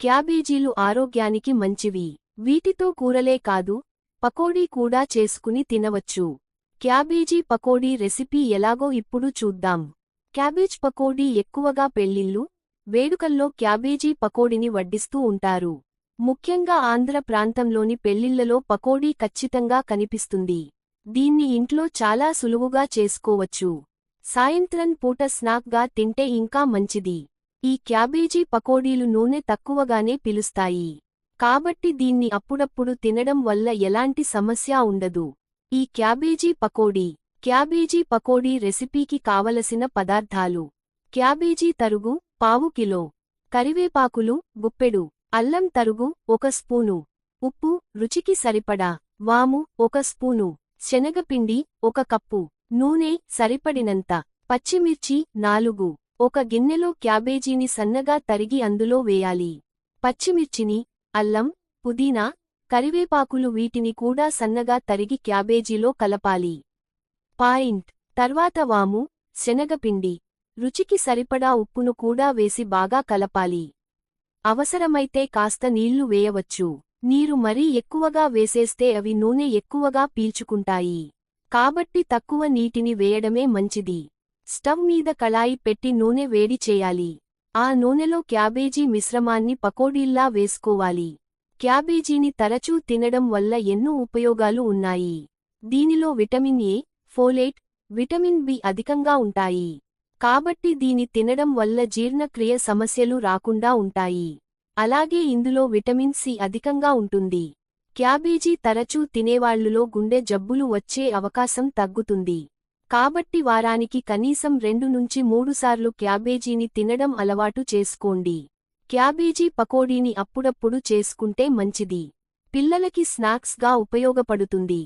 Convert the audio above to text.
క్యాబేజీలు ఆరోగ్యానికి మంచివి. వీటితో కూరలే కాదు పకోడీ కూడా చేసుకుని తినవచ్చు. క్యాబేజీ పకోడీ రెసిపీ ఎలాగో ఇప్పుడు చూద్దాం. క్యాబేజ్ పకోడీ ఎక్కువగా పెళ్ళిళ్ళు వేడుకల్లో క్యాబేజీ పకోడీని వడ్డిస్తూ ఉంటారు. ముఖ్యంగా ఆంధ్ర ప్రాంతంలోని పెళ్ళిళ్ళలో పకోడీ ఖచ్చితంగా కనిపిస్తుంది. దీన్ని ఇంట్లో చాలా సులువుగా చేసుకోవచ్చు. సాయంత్రం పూట స్నాక్గా తింటే ఇంకా మంచిది. ఈ క్యాబేజీ పకోడీలు నూనె తక్కువగానే పిలుస్తాయి. కాబట్టి దీన్ని అప్పుడప్పుడు తినడం వల్ల ఎలాంటి సమస్య ఉండదు. ఈ క్యాబేజీ పకోడీ క్యాబేజీ పకోడీ రెసిపీకి కావలసిన పదార్థాలు. క్యాబేజీ తరుగు పావు కిలో. కరివేపాకులు గుప్పెడు. అల్లం తరుగు ఒక స్పూను. ఉప్పు రుచికి సరిపడా. వాము ఒక స్పూను. శనగపిండి ఒక కప్పు. నూనె సరిపడినంత. పచ్చిమిర్చి నాలుగు. ఒక గిన్నెలో క్యాబేజీని సన్నగా తరిగి అందులో వేయాలి. పచ్చిమిర్చిని అల్లం పుదీనా కరివేపాకులు వీటిని కూడా సన్నగా తరిగి క్యాబేజీలో కలపాలి. పాయింట్. తర్వాత వాము శనగపిండి. రుచికి సరిపడా ఉప్పును కూడా వేసి బాగా కలపాలి. అవసరమైతే కాస్త నీళ్ళు వేయవచ్చు. నీరు మరీ ఎక్కువగా వేసేస్తే అవి నూనె ఎక్కువగా పీల్చుకుంటాయి. కాబట్టి తక్కువ నీటిని వేయడమే మంచిది. స్టవ్ మీద కళాయి పెట్టి నూనె వేడి చేయాలి. ఆ నూనెలో క్యాబేజీ మిశ్రమాన్ని పకోడీల్లా వేసుకోవాలి. క్యాబేజీని తరచూ తినడం వల్ల ఎన్నో ఉపయోగాలు ఉన్నాయి. దీనిలో vitamin A folate vitamin B అధికంగా ఉంటాయి. కాబట్టి దీని తినడం వల్ల జీర్ణక్రియ సమస్యలు రాకుండా ఉంటాయి. అలాగే ఇందులో విటమిన్ సి అధికంగా ఉంటుంది. క్యాబేజీ తరచూ తినేవాళ్ళులో గుండె జబ్బులు వచ్చే అవకాశం తగ్గుతుంది. కాబట్టి వారానికి కనీసం రెండు నుంచి మూడుసార్లు క్యాబేజీని తినడం అలవాటు చేసుకోండి. క్యాబేజీ పకోడీని అప్పుడప్పుడు చేసుకుంటే మంచిది. పిల్లలకి స్నాక్స్గా ఉపయోగపడుతుంది.